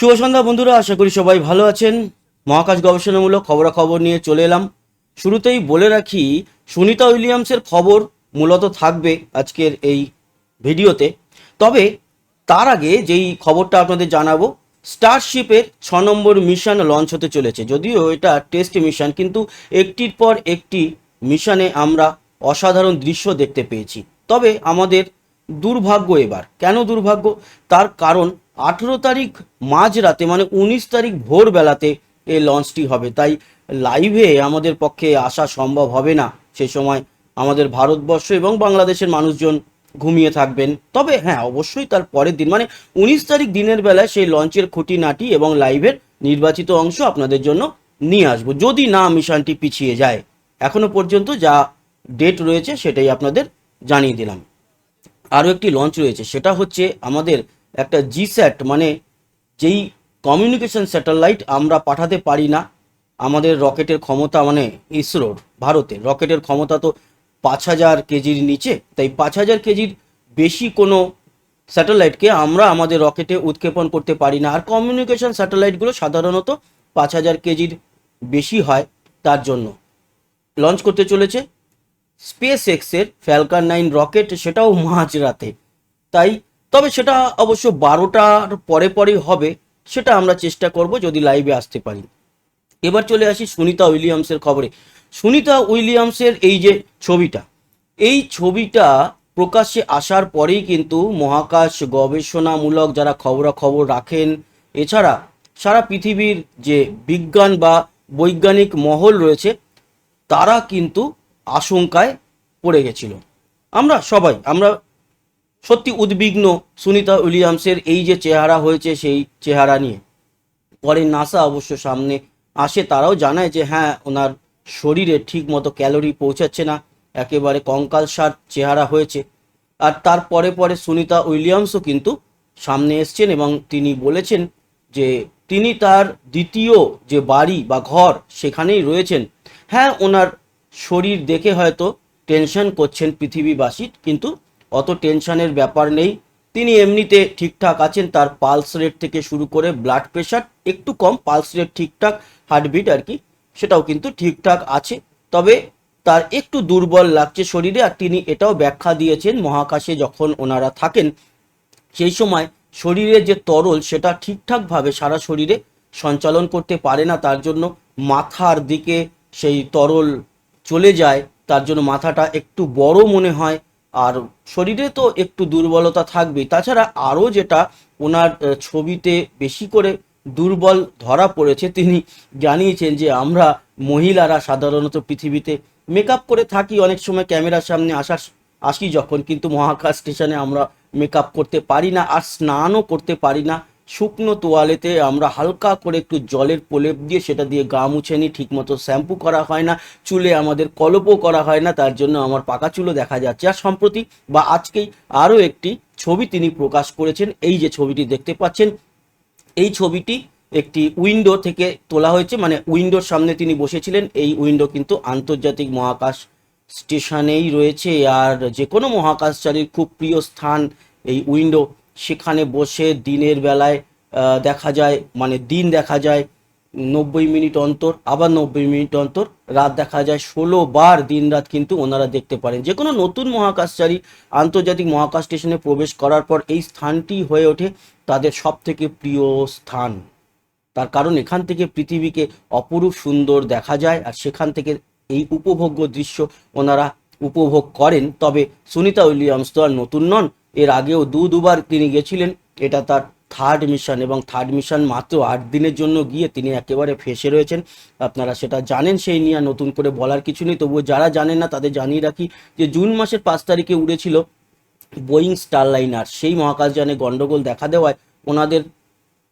শুভ সন্ধ্যা বন্ধুরা, আশা করি সবাই ভালো আছেন। মহাকাশ গবেষণামূলক খবরাখবর নিয়ে চলে এলাম। শুরুতেই বলে রাখি, সুনিতা উইলিয়ামসের খবর মূলত থাকবে আজকের এই ভিডিওতে। তবে তার আগে যেই খবরটা আপনাদের জানাব স্টারশিপের ছ নম্বর মিশন লঞ্চ হতে চলেছে। যদিও এটা টেস্ট মিশন কিন্তু একটির পর একটি মিশনে আমরা অসাধারণ দৃশ্য দেখতে পেয়েছি। তবে আমাদের দুর্ভাগ্য এবার। কেন দুর্ভাগ্য? তার কারণ আঠেরো তারিখ মাঝরাতে মানে উনিশ তারিখ ভোরবেলাতে এই লঞ্চটি হবে। তাই লাইভে আমাদের পক্ষে আসা সম্ভব হবে না। সে সময় আমাদের ভারতবর্ষ এবং বাংলাদেশের মানুষজন ঘুমিয়ে থাকবেন। তবে হ্যাঁ অবশ্যই তার পরের দিন মানে উনিশ তারিখ দিনের বেলায় সেই লঞ্চের খুঁটিনাটি এবং লাইভের নির্বাচিত অংশ আপনাদের জন্য নিয়ে আসব। যদি না মিশনটি পিছিয়ে যায়, এখনও পর্যন্ত যা ডেট রয়েছে সেটাই আপনাদের জানিয়ে দিলাম। আরও একটি লঞ্চ রয়েছে। সেটা হচ্ছে আমাদের একটা জিস্যাট মানে যেই কমিউনিকেশন স্যাটেলাইট আমরা পাঠাতে পারি না, আমাদের রকেটের ক্ষমতা মানে ইসরোর ভারতের রকেটের ক্ষমতা তো পাঁচ হাজার কেজির নিচে, তাই পাঁচ হাজার কেজির বেশি কোনো স্যাটেলাইটকে আমরা আমাদের রকেটে উৎক্ষেপণ করতে পারি না। আর কমিউনিকেশন স্যাটেলাইটগুলো সাধারণত পাঁচ হাজার কেজির বেশি হয় তার জন্য। লঞ্চ করতে চলেছে। স্পেস এক্সের ফ্যালকার নাইন রকেট সেটাও মাঝরাতে তাই, তবে সেটা অবশ্য বারোটার পরে পরেই হবে, সেটা আমরা চেষ্টা করব যদি লাইভে আসতে পারি। এবার চলে আসি সুনিতা উইলিয়ামসের খবরে। সুনিতা উইলিয়ামসের এই যে ছবিটা, এই ছবিটা প্রকাশ্যে আসার পরেই কিন্তু মহাকাশ গবেষণামূলক যারা খবরাখবর রাখেন, এছাড়া সারা পৃথিবীর যে বিজ্ঞান বা বৈজ্ঞানিক মহল রয়েছে, তারা কিন্তু আশঙ্কায় পড়ে গেছিল। আমরা সবাই, আমরা সত্যি উদ্বিগ্ন সুনিতা উইলিয়ামসের এই যে চেহারা হয়েছে, সেই চেহারা নিয়ে। পরে নাসা অবশ্য সামনে আসে, তারাও জানায় যে হ্যাঁ ওনার শরীরে ঠিক মতো ক্যালোরি পৌঁছাচ্ছে না, একেবারে কঙ্কাল সার চেহারা হয়েছে। আর তার পরে পরে সুনিতা উইলিয়ামসও কিন্তু সামনে এসছেন এবং তিনি বলেছেন যে, তিনি তার দ্বিতীয় যে বাড়ি বা ঘর সেখানেই রয়েছেন। হ্যাঁ ওনার শরীর দেখে হয়তো টেনশন করছেন পৃথিবীবাসী, কিন্তু অত টেনশনের ব্যাপার নেই। তিনি এমনিতে ঠিকঠাক আছেন, তার পালস রেট থেকে শুরু করে ব্লাড প্রেশার একটু কম, পালস রেট ঠিকঠাক, হার্টবিট আর কি, সেটাও কিন্তু ঠিকঠাক আছে। তবে তার একটু দুর্বল লাগছে শরীরে আর তিনি এটাও ব্যাখ্যা দিয়েছেন মহাকাশে যখন ওনারা থাকেন। সেই সময় শরীরে যে তরল, সেটা ঠিকঠাকভাবে সারা শরীরে সঞ্চালন করতে পারে না, তার জন্য মাথার দিকে সেই তরল চলে যায়, তার জন্য মাথাটা একটু বড় মনে হয় আর শরীরে তো একটু দুর্বলতা থাকবেই। তাছাড়া আরও যেটা ওনার ছবিতে বেশি করে দুর্বল ধরা পড়েছে, তিনি জানিয়েছেন যে আমরা মহিলারা সাধারণত পৃথিবীতে মেকআপ করে থাকি, অনেক সময় ক্যামেরার সামনে আসার আসি যখন, কিন্তু মহাকাশ স্টেশনে আমরা মেকআপ করতে পারি না আর স্নানও করতে পারি না। শুকনো তোয়ালেতে আমরা হালকা করে একটু জলের প্রলেপ দিয়ে সেটা দিয়ে গা মুছে নিই, ঠিকমতো শ্যাম্পু করা হয় না, চুলে আমাদের কলপও করা হয় না, তার জন্য আমার পাকা চুলও দেখা যাচ্ছে। আর সম্প্রতি বা আজকেই আরও একটি ছবি তিনি প্রকাশ করেছেন, এই যে ছবিটি দেখতে পাচ্ছেন, এই ছবিটি একটি উইন্ডো থেকে তোলা হয়েছে মানে উইন্ডোর সামনে তিনি বসেছিলেন, এই উইন্ডো কিন্তু আন্তর্জাতিক মহাকাশ স্টেশনেই রয়েছে। আর যে কোনো মহাকাশচারীর খুব প্রিয় স্থান এই উইন্ডো সেখানে বসে দিনের বেলায় দেখা যায় মানে দিন দেখা যায় নব্বই মিনিট অন্তর, আবার নব্বই মিনিট অন্তর, রাত দেখা যায় ষোলো বার দিন রাত কিন্তু ওনারা দেখতে পারেন। যে কোনো নতুন মহাকাশচারী আন্তর্জাতিক মহাকাশ স্টেশনে প্রবেশ করার পর এই স্থানটি হয়ে ওঠে তাদের সব থেকে প্রিয় স্থান। তার কারণ এখান থেকে পৃথিবীকে অপরূপ সুন্দর দেখা যায় আর সেখান থেকে এই উপভোগ্য দৃশ্য ওনারা উপভোগ করেন। তবে সুনিতা উইলিয়ামস তো আর নতুন নন এর আগেও দু দুবার তিনি গেছিলেন। এটা তার থার্ড মিশন এবং থার্ড মিশন মাত্র আট দিনের জন্য গিয়ে তিনি একেবারে ফেসে রয়েছেন। আপনারা সেটা জানেন, সেই নিয়ে নতুন করে বলার কিছু নেই। তবুও যারা জানেন না, তাদের জানিয়ে রাখি যে জুন মাসের পাঁচ তারিখে উড়েছিল বোয়িং স্টারলাইনার সেই মহাকাশযানে গণ্ডগোল দেখা দেওয়ায় ওনাদের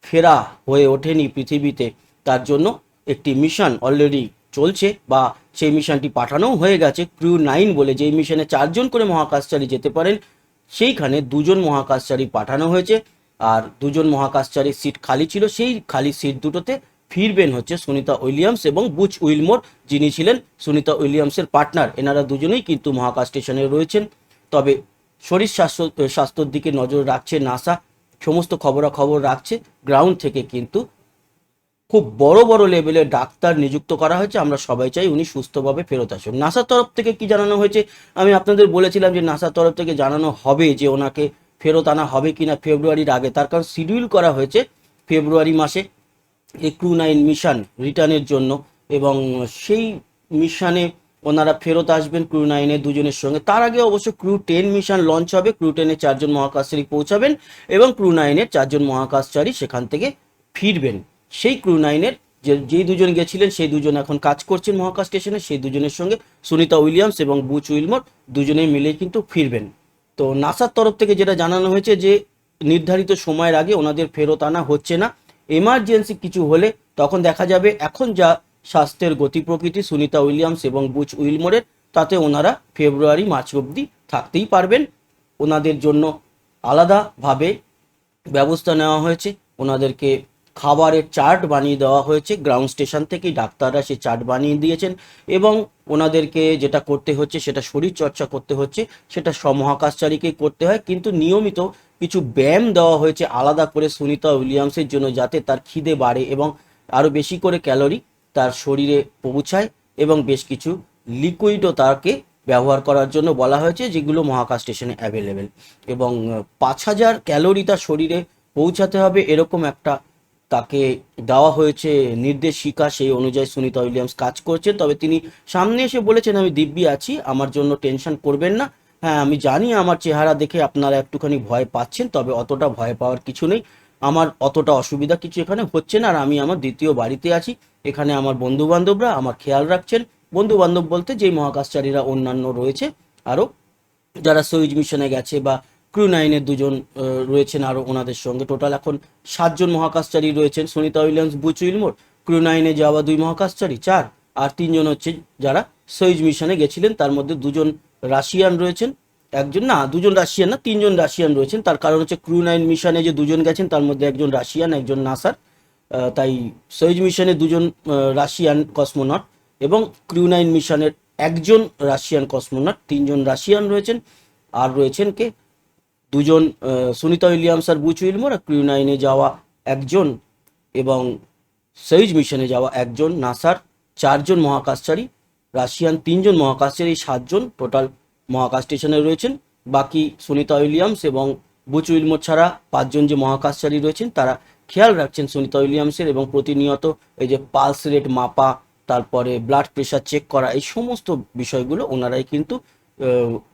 ফেরা হয়ে ওঠেনি পৃথিবীতে। তার জন্য একটি মিশন অলরেডি চলছে বা সেই মিশনটি পাঠানোও হয়ে গেছে। ক্রু নাইন বলে যেই মিশনে চারজন করে মহাকাশচারী যেতে পারেন সেইখানে দুজন মহাকাশচারী পাঠানো হয়েছে। আর দুজন মহাকাশচারীর সিট খালি ছিল। সেই খালি সিট দুটোতে ফিরবেন হচ্ছে সুনিতা উইলিয়ামস এবং বুচ উইলমোর, যিনি ছিলেন সুনিতা উইলিয়ামসের পার্টনার। এনারা দুজনেই কিন্তু মহাকাশ স্টেশনে রয়েছেন। তবে শরীর স্বাস্থ্য, স্বাস্থ্যর দিকে নজর রাখছে নাসা। সমস্ত খবরাখবর রাখছে। গ্রাউন্ড থেকে কিন্তু খুব বড় বড় লেভেলের ডাক্তার নিযুক্ত করা হয়েছে। আমরা সবাই চাই উনি সুস্থভাবে ফেরত আসুন। নাসার তরফ থেকে কি জানানো হয়েছে? আমি আপনাদের বলেছিলাম যে নাসার তরফ থেকে জানানো হবে যে ওনাকে ফেরত আনা হবে কিনা ফেব্রুয়ারির আগে। তার কারণ শিডিউল করা হয়েছে ফেব্রুয়ারি মাসে এই ক্রু নাইন মিশন রিটার্নের জন্য এবং সেই মিশনে ওনারা ফেরত আসবেন ক্রু নাইনের দুজনের সঙ্গে। তার আগে অবশ্য ক্রু টেন মিশন লঞ্চ হবে। ক্রু টেনে চারজন মহাকাশচারী পৌঁছাবেন এবং ক্রু নাইনের চারজন মহাকাশচারী সেখান থেকে ফিরবেন। সেই ক্রু নাইনের যে, যেই দুজন গেছিলেন, সেই দুজন এখন কাজ করছেন মহাকাশ স্টেশনে, সেই দুজনের সঙ্গে সুনিতা উইলিয়ামস এবং বুচ উইলমোর দুজনেই মিলে কিন্তু ফিরবেন। তো নাসার তরফ থেকে যেটা জানানো হয়েছে যে, নির্ধারিত সময়ের আগে ওনাদের ফেরত আনা হচ্ছে না। এমার্জেন্সি কিছু হলে তখন দেখা যাবে এখন যা স্বাস্থ্যের গতি প্রকৃতি সুনিতা উইলিয়ামস এবং বুচ উইলমোরের, তাতে ওনারা ফেব্রুয়ারি, মার্চ অবধি থাকতেই পারবেন। ওনাদের জন্য আলাদাভাবে ব্যবস্থা নেওয়া হয়েছে। ওনাদেরকে খাবারের চার্ট বানিয়ে দেওয়া হয়েছে। গ্রাউন্ড স্টেশন থেকেই ডাক্তাররা সেই চার্ট বানিয়ে দিয়েছেন এবং ওনাদেরকে যেটা করতে হচ্ছে, সেটা শরীর চর্চা করতে হচ্ছে, সেটা সব মহাকাশচারীকেই করতে হয়। কিন্তু নিয়মিত কিছু ব্যায়াম দেওয়া হয়েছে আলাদা করে সুনিতা উইলিয়ামসের জন্য যাতে তার খিদে বাড়ে এবং আরও বেশি করে ক্যালোরি তার শরীরে পৌঁছায় এবং বেশ কিছু লিকুইডও তাকে ব্যবহার করার জন্য বলা হয়েছে, যেগুলো মহাকাশ স্টেশনে অ্যাভেলেবেল। এবং পাঁচ হাজার ক্যালোরি তার শরীরে পৌঁছাতে হবে, এরকম একটা তাকে দেওয়া হয়েছে নির্দেশিকা সেই অনুযায়ী সুনিতা উইলিয়ামস কাজ করছেন। তবে তিনি সামনে এসে বলেছেন, আমি দিব্যি আছি, আমার জন্য টেনশন করবেন না। হ্যাঁ আমি জানি আমার চেহারা দেখে আপনারা একটুখানি ভয় পাচ্ছেন, তবে অতটা ভয় পাওয়ার কিছু নেই। আমার অতটা অসুবিধা কিছু এখানে হচ্ছে না, আর আমি আমার দ্বিতীয় বাড়িতে আছি। এখানে আমার বন্ধু বান্ধবরা আমার খেয়াল রাখছেন। বন্ধু বান্ধব বলতে যেই মহাকাশচারীরা অন্যান্য রয়েছে, আরও যারা সইজ মিশনে গেছে বা ক্রু নাইনের দুজন রয়েছেন আরও ওনাদের সঙ্গে। টোটাল এখন সাতজন মহাকাশচারী রয়েছেন। Sunita Williams, Butch Wilmore crew নাইনে যাওয়া দুই মহাকাশচারী, চার। আর তিনজন হচ্ছে যারা সইজ মিশনে গেছিলেন। তার মধ্যে দুজন রাশিয়ান রয়েছেন। একজন না, দুজন রাশিয়ান না, তিনজন রাশিয়ান রয়েছেন। তার কারণ হচ্ছে ক্রু নাইন মিশনে যে দুজন গেছেন, তার মধ্যে একজন রাশিয়ান, একজন নাসার। তাই সইজ মিশনে দুজন রাশিয়ান কসমোনট এবং ক্রু নাইন মিশনের একজন রাশিয়ান কসমোনট। তিনজন রাশিয়ান রয়েছেন। আর রয়েছেন কে? দুজন সুনিতা উইলিয়ামস আর বুচ উইলমোর আর ক্রু নাইনে যাওয়া একজন এবং সইজ মিশনে যাওয়া একজন, নাসার চারজন মহাকাশচারী, রাশিয়ান তিনজন মহাকাশচারী সাতজন টোটাল মহাকাশ স্টেশনে রয়েছেন। বাকি সুনিতা উইলিয়ামস এবং বুচ উইলমোর ছাড়া পাঁচজন যে মহাকাশচারী রয়েছেন, তারা খেয়াল রাখছেন সুনিতা উইলিয়ামসের এবং প্রতিনিয়ত এই যে পালস রেট মাপা, তারপরে ব্লাড প্রেশার চেক করা, এই সমস্ত বিষয়গুলো ওনারাই কিন্তু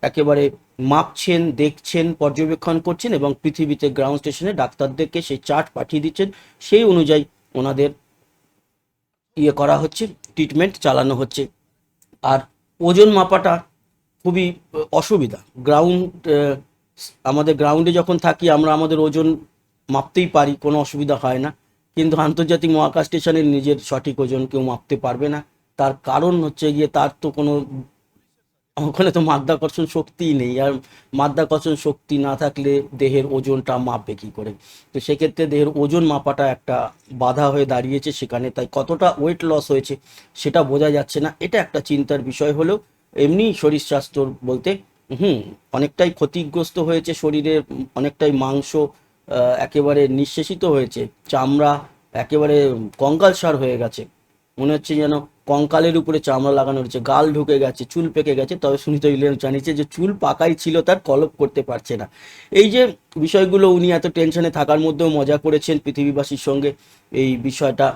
একেবারে মাপছেন, দেখছেন, পর্যবেক্ষণ করছেন এবং পৃথিবীতে গ্রাউন্ড স্টেশনে ডাক্তারদেরকে সেই চার্ট পাঠিয়ে দিচ্ছেন। সেই অনুযায়ী ওনাদের ইয়ে করা হচ্ছে ট্রিটমেন্ট চালানো হচ্ছে। আর ওজন মাপাটা খুবই অসুবিধা। গ্রাউন্ড আমাদের গ্রাউন্ডে যখন থাকি আমরা আমাদের ওজন মাপতেই পারি, কোনো অসুবিধা হয় না। কিন্তু আন্তর্জাতিক মহাকাশ স্টেশনে নিজের সঠিক ওজন কেউ মাপতে পারবে না। তার কারণ হচ্ছে গিয়ে তার তো কোনো ওখানে তো মাধ্যাকর্ষণ শক্তিই নেই, আর মাধ্যাকর্ষণ শক্তি না থাকলে দেহের ওজনটা মাপবে কী করে? তো সেক্ষেত্রে দেহের ওজন মাপাটা একটা বাধা হয়ে দাঁড়িয়েছে সেখানে, তাই কতটা ওয়েট লস হয়েছে সেটা বোঝা যাচ্ছে না। এটা একটা চিন্তার বিষয় হলেও এমনি শরীর স্বাস্থ্য বলতে, হুম, অনেকটাই ক্ষতিগ্রস্ত হয়েছে শরীরের অনেকটাই মাংস একেবারে নিঃশেষিত হয়েছে, চামড়া একেবারে কঙ্কালসার হয়ে গেছে। মনে হচ্ছে যেন কঙ্কালের উপরে চামড়া লাগানো রয়েছে, গাল ঢুকে গেছে, চুল পেকে গেছে। তবে সুনিতা উইলিয়ামস জানিয়েছে যে, চুল পাকাই ছিল, তার কলপ করতে পারছে না। এই যে বিষয়গুলো উনি এত টেনশনে থাকার মধ্যেও মজা করেছেন পৃথিবীবাসীর সঙ্গে, এই বিষয়টা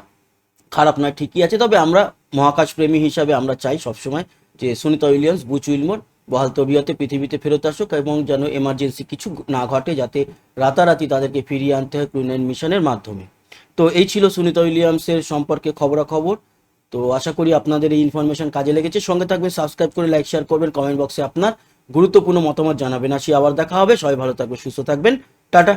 খারাপ নয়, ঠিকই আছে। তবে আমরা মহাকাশ প্রেমী হিসাবে আমরা চাই সবসময় যে, সুনিতা উইলিয়ামস, বুচ উইলমোর বহাল তবিয়তে পৃথিবীতে ফেরত আসুক এবং যেন এমার্জেন্সি কিছু না ঘটে, যাতে রাতারাতি তাদেরকে ফিরিয়ে আনতে হয় ক্রু নাইন মিশনের মাধ্যমে। তো এই ছিল সুনিতা উইলিয়ামসের সম্পর্কে খবরাখবর। তো আশা করি আপনাদের এই ইনফরমেশন কাজে লেগেছে। সঙ্গে থাকবেন সাবস্ক্রাইব করে লাইক শেয়ার করবেন কমেন্ট বক্সে আপনার গুরুত্বপূর্ণ মতামত জানাবেন। আসি আবার দেখা হবে। সবাই ভালো থাকবেন, সুস্থ থাকবেন। টাটা।